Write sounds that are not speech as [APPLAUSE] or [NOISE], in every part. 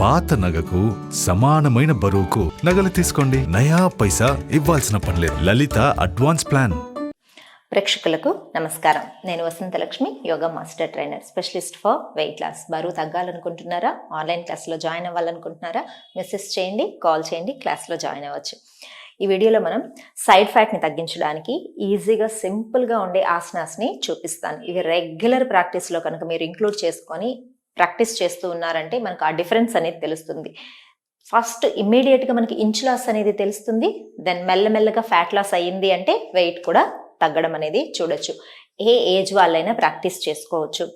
పాత నగకు సమానమైన బరువుకు నగలు తీసుకోండి. నయా పైసా ఇవ్వాల్సిన పనిలేదు లలిత అడ్వాన్స్ ప్లాన్. ప్రేక్షకులకు నమస్కారం. నేను Vasantalakshmi yoga master trainer specialist for weight loss. బరువు తగ్గాలనుకుంటున్నారా? ఆన్లైన్ క్లాస్లో జాయిన్ అవ్వాలనుకుంటున్నారా? మెసేజ్ చేయండి కాల్ చేయండి క్లాస్లో జాయిన్ అవ్వచ్చు. ఈ వీడియోలో మనం సైడ్ ఫ్యాట్ని తగ్గించడానికి ఈజీగా సింపుల్గా ఉండే ఆసనాస్ని చూపిస్తాను. ఇవి రెగ్యులర్ ప్రాక్టీస్లో కనుక మీరు ఇంక్లూడ్ చేసుకొని ప్రాక్టీస్ చేస్తూ ఉన్నారంటే మనకు ఆ డిఫరెన్స్ అనేది తెలుస్తుంది. ఫస్ట్ ఇమ్మీడియట్గా మనకి ఇంచ్ లాస్ అనేది తెలుస్తుంది. దెన్ మెల్లమెల్లగా ఫ్యాట్ లాస్ అయ్యింది అంటే వెయిట్ కూడా తగ్గడం అనేది చూడొచ్చు. ఏ ఏజ్ వాళ్ళైనా ప్రాక్టీస్ చేసుకోవచ్చు.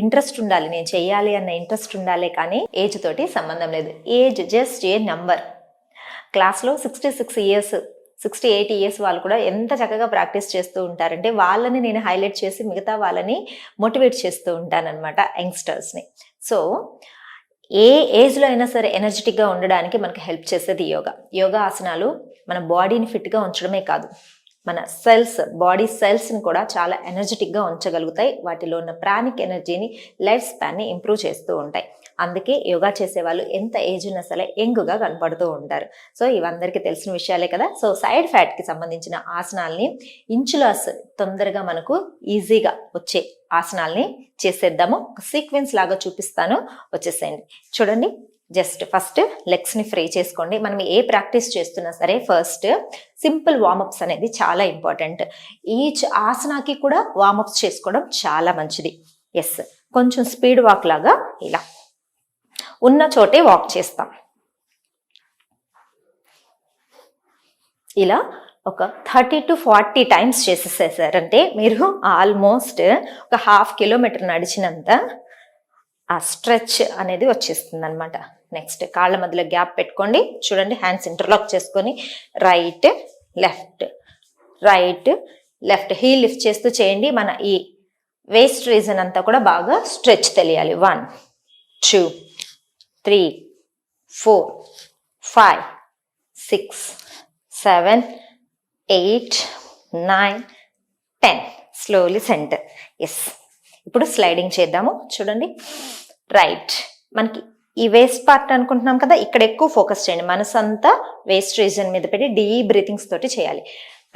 ఇంట్రెస్ట్ ఉండాలి. నేను చేయాలి అన్న ఇంట్రెస్ట్ ఉండాలి కానీ ఏజ్ తోటి సంబంధం లేదు. Age just a number. క్లాస్లో sixty six years sixty eight years వాళ్ళు కూడా ఎంత చక్కగా ప్రాక్టీస్ చేస్తూ ఉంటారంటే వాళ్ళని నేను హైలైట్ చేసి మిగతా వాళ్ళని మోటివేట్ చేస్తూ ఉంటానన్నమాట యంగ్స్టర్స్ని. సో ఏ ఏజ్లో అయినా సరే ఎనర్జెటిక్గా ఉండడానికి మనకు హెల్ప్ చేసేది యోగా. యోగా ఆసనాలు మన బాడీని ఫిట్గా ఉంచడమే కాదు. మన సెల్స్ బాడీ సెల్స్ని కూడా చాలా ఎనర్జెటిక్గా ఉంచగలుగుతాయి. వాటిలో ఉన్న ప్రాణిక్ ఎనర్జీని లైఫ్ స్పాన్ని ఇంప్రూవ్ చేస్తూ ఉంటాయి. అందుకే యోగా చేసే వాళ్ళు ఎంత ఏజ్ ఉన్నా సరే యంగ్గా కనపడుతూ ఉంటారు. సో ఇవందరికీ తెలిసిన విషయాలే కదా. సో సైడ్ ఫ్యాట్కి సంబంధించిన ఆసనాల్ని ఇంచులాస్ తొందరగా మనకు ఈజీగా వచ్చే ఆసనాల్ని చేసేద్దాము. సీక్వెన్స్ లాగా చూపిస్తాను. వచ్చేసేయండి. చూడండి. జస్ట్ ఫస్ట్ లెగ్స్ని ఫ్రీ చేసుకోండి. మనం ఏ ప్రాక్టీస్ చేస్తున్నా సరే ఫస్ట్ సింపుల్ వార్మప్స్ అనేది చాలా ఇంపార్టెంట్ ఈచ్ ఆసనాకి కూడా వార్మప్స్ చేసుకోవడం చాలా మంచిది. ఎస్ కొంచెం స్పీడ్ వాక్ లాగా ఇలా. ఉన్న చోటే వాక్ చేస్తాం. ఇలా ఒక థర్టీ టు ఫార్టీ టైమ్స్ చేసేసేసారంటే మీరు ఆల్మోస్ట్ ఒక హాఫ్ కిలోమీటర్ నడిచినంత ఆ స్ట్రెచ్ అనేది వచ్చేస్తుంది అనమాట నెక్స్ట్ కాళ్ళ మధ్యలో గ్యాప్ పెట్టుకోండి. చూడండి హ్యాండ్స్ ఇంటర్లాక్ చేసుకొని right left right left heel lift చేస్తూ చేయండి. మన ఈ వేస్ట్ రీజన్ అంతా కూడా బాగా స్ట్రెచ్ తెలియాలి. One two three four five six seven eight nine ten slowly center yes ఇప్పుడు స్లైడింగ్ చేద్దాము. చూడండి. రైట్ మనకి ఈ వేస్ట్ పార్ట్ అనుకుంటున్నాం కదా ఇక్కడ ఎక్కువ ఫోకస్ చేయండి. మనసంతా వేస్ట్ రీజన్ మీద పెట్టి డీ బ్రీతింగ్స్ తోటి చేయాలి.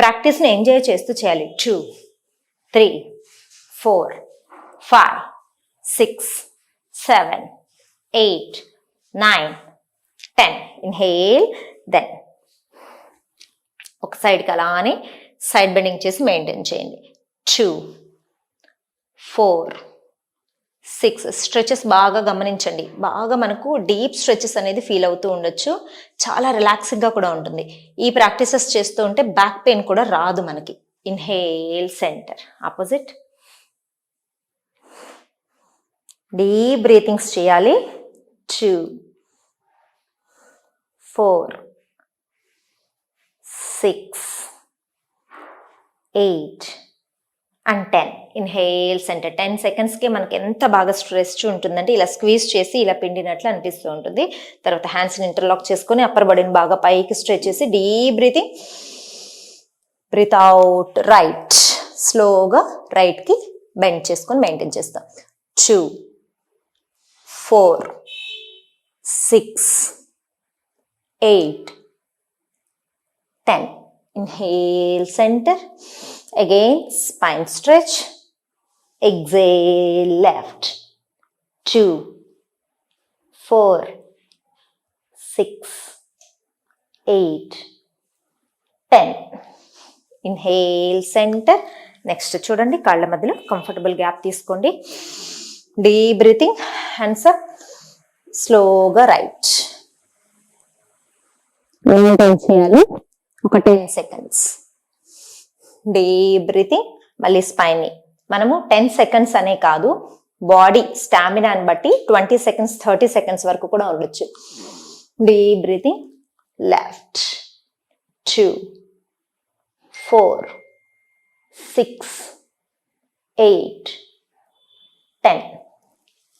ప్రాక్టీస్ని ఎంజాయ్ చేస్తూ చేయాలి. Two three four five six seven eight nine ten inhale then ఒక సైడ్కి అలానే సైడ్ బెండింగ్ చేసి మెయింటైన్ చేయండి. టూ ఫోర్ సిక్స్ స్ట్రెచెస్ బాగా గమనించండి. బాగా మనకు డీప్ స్ట్రెచెస్ అనేది ఫీల్ అవుతూ ఉండొచ్చు. చాలా రిలాక్సింగ్గా కూడా ఉంటుంది. ఈ ప్రాక్టీసెస్ చేస్తూ ఉంటే బ్యాక్ పెయిన్ కూడా రాదు మనకి. Inhale center opposite. Deep breathings చేయాలి. Two four six eight and ten inhales center ten సెకండ్స్కి మనకి ఎంత బాగా స్ట్రెస్ ఉంటుందంటే ఇలా స్క్వీజ్ చేసి ఇలా పిండినట్లు అనిపిస్తూ ఉంటుంది. తర్వాత హ్యాండ్స్ని ఇంటర్లాక్ చేసుకొని అప్పర్ బాడీని బాగా పైకి స్ట్రెచ్ చేసి deep breathing breath out right స్లోగా రైట్కి బెండ్ చేసుకొని మెయింటైన్ చేస్తాం. Two four six eight ten inhale center Again, spine stretch. Exhale, left. Two, four, six, eight, ten. Inhale center next చూడండి కాళ్ళ మధ్యలో కంఫర్టబుల్ గ్యాప్ తీసుకోండి. డీప్ బ్రీతింగ్ హ్యాండ్స్ అప్ స్లోగా right maintain చేయాలి. ఒక టెన్ సెకండ్స్ డీప్ బ్రీతింగ్ మళ్ళీ స్పైన్ని మనము ten seconds అనే కాదు బాడీ స్టామినాని బట్టి ట్వంటీ సెకండ్స్ థర్టీ సెకండ్స్ వరకు కూడా ఉండొచ్చు. Deep breathing left two four six eight ten.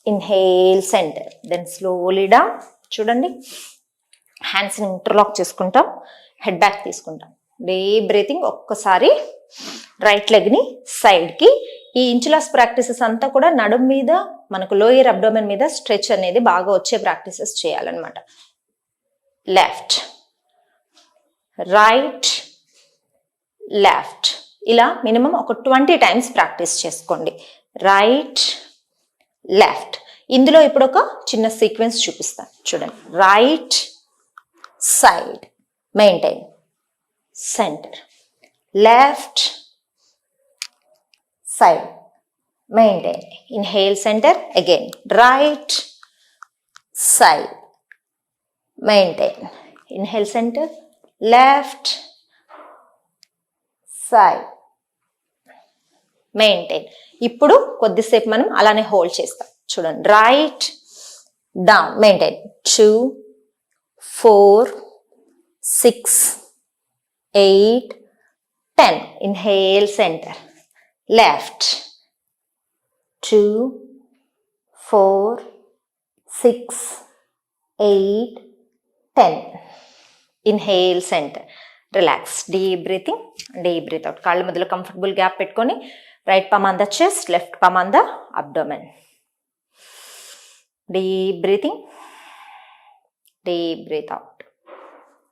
Inhale center. Then slowly down చూడండి. హ్యాండ్స్ని ఇంటర్లాక్ చేసుకుంటాం. హెడ్ బ్యాక్ తీసుకుంటాం. డీప్ బ్రీతింగ్ ఒక్కసారి రైట్ లెగ్ని సైడ్కి ఈ ఇంచులాస్ ప్రాక్టీసెస్ అంతా కూడా నడుం మీద మనకు లోయర్ అబ్డోమెన్ మీద స్ట్రెచ్ అనేది బాగా వచ్చే ప్రాక్టీసెస్ చేయాలన్నమాట. Left right left. ఇలా మినిమం ఒక ట్వంటీ టైమ్స్ ప్రాక్టీస్ చేసుకోండి. Right left. ఇందులో ఇప్పుడు ఒక చిన్న సీక్వెన్స్ చూపిస్తాను చూడండి. Right side. Maintain. Center left side maintain inhale center again right side maintain inhale center left side maintain ఇప్పుడు కొద్దిసేపు మనం అలానే హోల్డ్ చేస్తాం చూడండి right down maintain two four six eight ten inhale center left. Two four six eight ten. Inhale center. Relax deep breathing deep breath out కాళ్ళ మధ్యలో comfortable gap పెట్టుకొని right palm on the chest left palm on the abdomen deep breathing deep breath out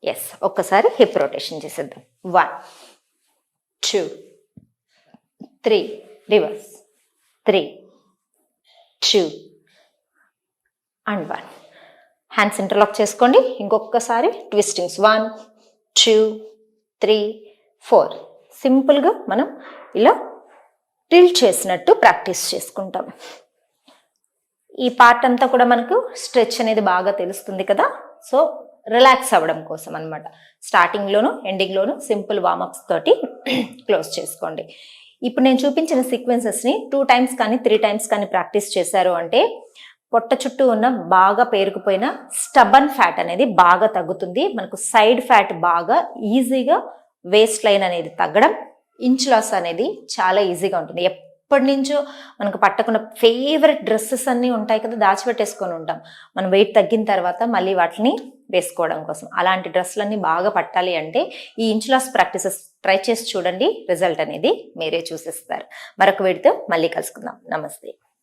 yes ఒక్కసారి hip rotation చేసేద్దాం. One two three reverse three two and one hands interlock చేసుకోండి. ఇంకొకసారి twistings one two three four సింపుల్గా మనం ఇలా till చేసినట్టు practice చేసుకుంటాం. ఈ పార్ట్ అంతా కూడా మనకు స్ట్రెచ్ అనేది బాగా తెలుస్తుంది కదా? సో రిలాక్స్ అవ్వడం కోసం అనమాట స్టార్టింగ్లోను ఎండింగ్లోను సింపుల్ వార్మప్స్ తోటి [CLEARS THROAT] క్లోజ్ చేసుకోండి. ఇప్పుడు నేను చూపించిన సీక్వెన్సెస్ని టూ టైమ్స్ కానీ త్రీ టైమ్స్ కానీ ప్రాక్టీస్ చేశారు అంటే పొట్ట చుట్టూ ఉన్న బాగా పేరుకుపోయిన స్టబన్ ఫ్యాట్ అనేది బాగా తగ్గుతుంది. మనకు సైడ్ ఫ్యాట్ బాగా ఈజీగా వేస్ట్ లైన్ అనేది తగ్గడం ఇంచ్ లాస్ అనేది చాలా ఈజీగా ఉంటుంది. ఎప్పటి నుంచో మనకు పట్టకుండా ఫేవరెట్ డ్రెస్సెస్ అన్నీ ఉంటాయి కదా దాచిపెట్టేసుకొని ఉంటాం. మనం వెయిట్ తగ్గిన తర్వాత మళ్ళీ వాటిని వేసుకోవడం కోసం. అలాంటి డ్రెస్సులన్నీ బాగా పట్టాలి అంటే ఈ ఇంచ్ లాస్ ప్రాక్టీసెస్ ట్రై చేసి చూడండి. రిజల్ట్ అనేది మీరే చూసేస్తారు. మరొక వీడితో మళ్ళీ కలుసుకుందాం. నమస్తే.